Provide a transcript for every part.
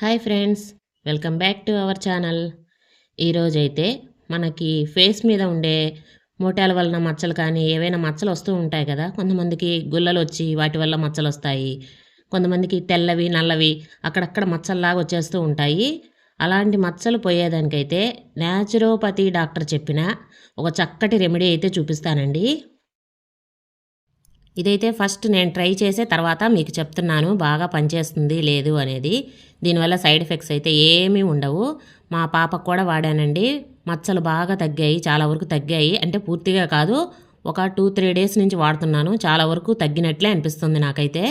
Hi friends welcome back to our channel. ఈరోజైతే మనకి face మీద ఉండే మోటాల వలన మచ్చలు కానీ ఏవైనా మచ్చలు వస్తూ ఉంటాయి కదా. కొంతమందికి గుల్లలు వచ్చి వాటి వల్ల మచ్చలు వస్తాయి. కొంతమందికి తెల్లవి నల్లవి అక్కడక్కడ మచ్చల్లాగా వచ్చేస్తూ ఉంటాయి. అలాంటి మచ్చలు పోయేదానికైతే న్యాచురోపతి డాక్టర్ చెప్పిన ఒక చక్కటి రెమెడీ అయితే చూపిస్తానండి. ఇదైతే ఫస్ట్ నేను ట్రై చేసే తర్వాత మీకు చెప్తున్నాను బాగా పనిచేస్తుంది లేదు అనేది. దీనివల్ల సైడ్ ఎఫెక్ట్స్ అయితే ఏమీ ఉండవు. మా పాపకు కూడా వాడానండి. మచ్చలు బాగా తగ్గాయి చాలా వరకు తగ్గాయి. అంటే పూర్తిగా కాదు ఒక టూ త్రీ డేస్ నుంచి వాడుతున్నాను. చాలా వరకు తగ్గినట్లే అనిపిస్తుంది నాకైతే.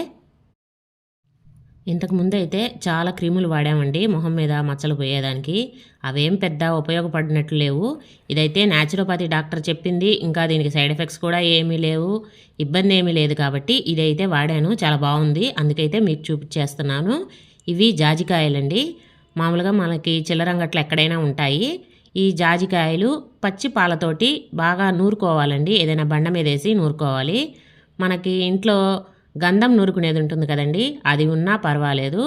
ఇంతకుముందు అయితే చాలా క్రీములు వాడామండి. మొహం మీద మచ్చలు పోయేదానికి. అవేం పెద్ద ఉపయోగపడినట్లు లేవు. ఇదైతే న్యాచురోపతి డాక్టర్ చెప్పింది. ఇంకా దీనికి సైడ్ ఎఫెక్ట్స్ కూడా ఏమీ లేవు. ఇబ్బంది ఏమీ లేదు కాబట్టి ఇదైతే వాడాను. చాలా బాగుంది. అందుకైతే మీకు చూపించేస్తున్నాను ఇవి జాజికాయలండి. మామూలుగా మనకి చిల్లరంగట్లు ఎక్కడైనా ఉంటాయి. ఈ జాజికాయలు పచ్చి పాలతోటి బాగా నూరుకోవాలండి. ఏదైనా బండ మీద వేసి నూరుకోవాలి. మనకి ఇంట్లో గంధం నూరుకునేది ఉంటుంది కదండి. అది ఉన్నా పర్వాలేదు.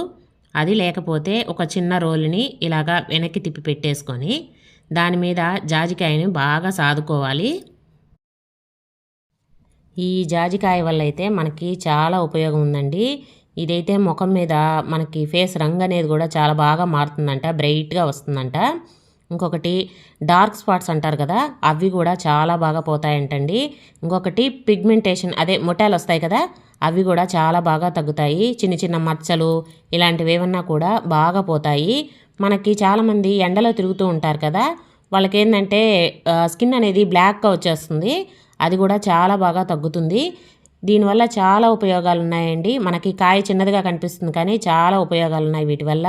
అది లేకపోతే ఒక చిన్న రోలుని ఇలాగా వెనక్కి తిప్పి పెట్టేసుకొని దాని మీద జాజికాయని బాగా సాదుకోవాలి. ఈ జాజికాయ వల్ల అయితే మనకి చాలా ఉపయోగం ఉందండి. ఇదైతే ముఖం మీద మనకి ఫేస్ రంగు అనేది కూడా చాలా బాగా మారుతుందంట బ్రైట్గా వస్తుందంట. ఇంకొకటి డార్క్ స్పాట్స్ అంటారు కదా అవి కూడా చాలా బాగా పోతాయంటండి. ఇంకొకటి పిగ్మెంటేషన్ అదే మొటాలు వస్తాయి కదా అవి కూడా చాలా బాగా తగ్గుతాయి. చిన్న చిన్న మచ్చలు ఇలాంటివి ఏమన్నా కూడా బాగా పోతాయి. మనకి చాలామంది ఎండలో తిరుగుతూ ఉంటారు కదా వాళ్ళకి ఏంటంటే స్కిన్ అనేది బ్లాక్గా వచ్చేస్తుంది. అది కూడా చాలా బాగా తగ్గుతుంది. దీనివల్ల చాలా ఉపయోగాలు ఉన్నాయండి మనకి కాయ చిన్నదిగా కనిపిస్తుంది కానీ చాలా ఉపయోగాలు ఉన్నాయి వీటి వల్ల.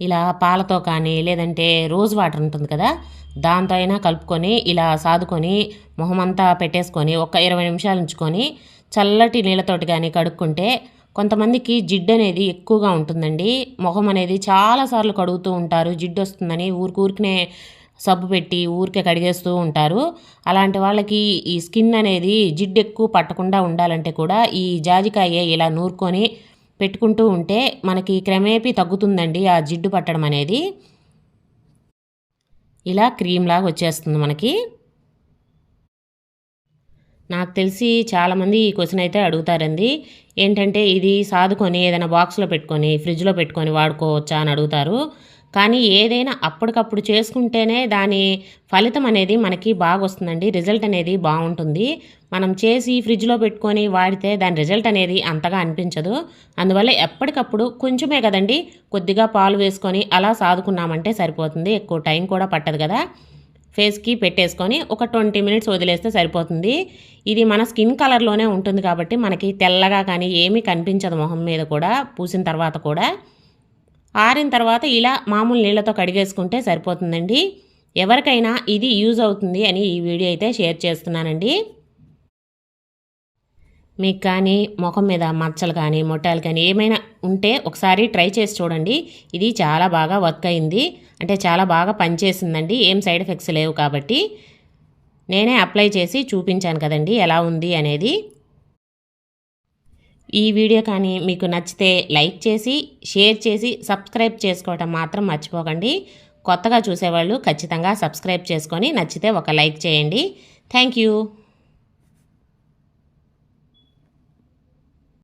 ఇలా పాలతో కానీ లేదంటే రోజ్ వాటర్ ఉంటుంది కదా దాంతో అయినా కలుపుకొని ఇలా సాదుకొని మొహమంతా పెట్టేసుకొని ఒక ఇరవై నిమిషాలు ఉంచుకొని చల్లటి నీళ్ళతోటి కానీ కడుక్కుంటే కొంతమందికి జిడ్డు అనేది ఎక్కువగా ఉంటుందండి. మొహం అనేది చాలాసార్లు కడుగుతూ ఉంటారు జిడ్డు వస్తుందని ఊరికూరికనే సబ్బు పెట్టి ఊరికే కడిగేస్తూ ఉంటారు. అలాంటి వాళ్ళకి ఈ స్కిన్ అనేది జిడ్డు ఎక్కువ పట్టకుండా ఉండాలంటే కూడా ఈ జాజికాయ ఇలా నూరుకొని పెట్టుకుంటూ ఉంటే మనకి క్రమేపీ తగ్గుతుందండి ఆ జిడ్డు పట్టడం అనేది. ఇలా క్రీమ్ లాగా వచ్చేస్తుంది మనకి. నాకు తెలిసి చాలామంది ఈ క్వశ్చన్ అయితే అడుగుతారండి. ఏంటంటే ఇది సాదుకొని ఏదైనా బాక్స్లో పెట్టుకొని ఫ్రిడ్జ్లో పెట్టుకొని వాడుకోవచ్చా అని అడుగుతారు. కానీ ఏదైనా అప్పటికప్పుడు చేసుకుంటేనే దాని ఫలితం అనేది మనకి బాగా వస్తుందండి. రిజల్ట్ అనేది బాగుంటుంది. మనం చేసి ఫ్రిడ్జ్లో పెట్టుకొని వాడితే దాని రిజల్ట్ అనేది అంతగా అనిపించదు. అందువల్ల ఎప్పటికప్పుడు కొంచెమే కదండి కొద్దిగా పాలు వేసుకొని అలా సాదుకున్నామంటే సరిపోతుంది. ఎక్కువ టైం కూడా పట్టదు కదా. ఫేస్కి పెట్టేసుకొని ఒక ట్వంటీ మినిట్స్ వదిలేస్తే సరిపోతుంది. ఇది మన స్కిన్ కలర్లోనే ఉంటుంది కాబట్టి మనకి తెల్లగా కానీ ఏమీ కనిపించదు మొహం మీద కూడా పూసిన తర్వాత కూడా. ఆరిన తర్వాత ఇలా మామూలు నీళ్ళతో కడిగేసుకుంటే సరిపోతుందండి. ఎవరికైనా ఇది యూజ్ అవుతుంది అని ఈ వీడియో అయితే షేర్ చేస్తున్నానండి. మీకు కానీ ముఖం మీద మచ్చలు కానీ మొట్టాలు కానీ ఏమైనా ఉంటే ఒకసారి ట్రై చేసి చూడండి. ఇది చాలా బాగా వర్క్ అయింది. అంటే చాలా బాగా పనిచేసిందండి. ఏం సైడ్ ఎఫెక్ట్స్ లేవు కాబట్టి. నేనే అప్లై చేసి చూపించాను కదండి ఎలా ఉంది అనేది. ఈ వీడియో కానీ మీకు నచ్చితే లైక్ చేసి షేర్ చేసి సబ్స్క్రైబ్ చేసుకోవటం మాత్రం మర్చిపోకండి. కొత్తగా చూసేవాళ్ళు ఖచ్చితంగా సబ్స్క్రైబ్ చేసుకొని నచ్చితే ఒక లైక్ చేయండి. Thank you.